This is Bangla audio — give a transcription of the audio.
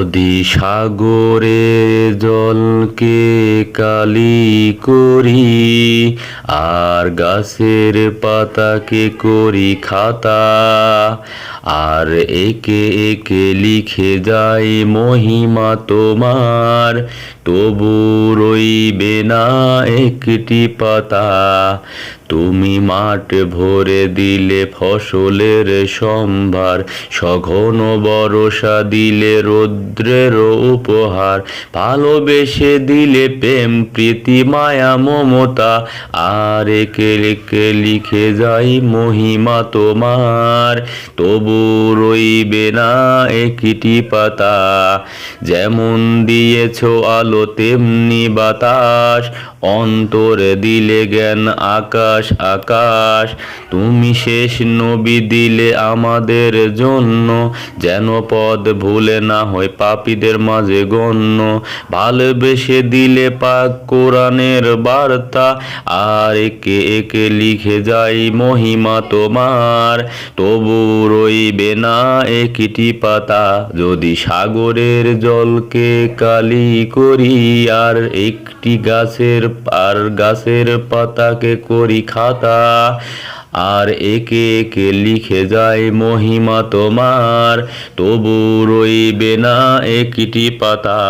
যদি সাগরে জলকে কালি করি, আর গাছের পাতাকে করি খাতা, আর একে একে লিখে যাই মহিমা তোমার, তবু রইবে না একটি পাতা। তুমি মাঠ ভরে দিলে ফসলের সম্ভার, সঘন বরষা দিলে রৌদ্রের উপহার, ভালোবেসে দিলে প্রেম, প্রীতি, মায়া, মমতা। আর একে একে লিখে যাই মহিমা তোমার, তবু রইবে না একটি পাতা। যেমন দিয়েছ আলো, তেমনি বাতাস, অন্তরে দিলে জ্ঞান, আকাশ আকাশ। তুমি শেষ নবী দিলে আমাদের জন্য, যেন পদ ভুলে না হয় পাপীদের মাঝে গণ্য। ভালোবেসে দিলে পাক কোরআনের বার্তা। আর একে একে লিখে যাই মহিমা তোমার। তবু রইবে না একটি পাতা। যদি সাগরের জলকে কালি করি, আর একটি গাছের আর গাছের পাতাকে করি খাতা। আর একে একে লিখে যায় মহিমা তোমার তবু রইবে না একটি পাতা।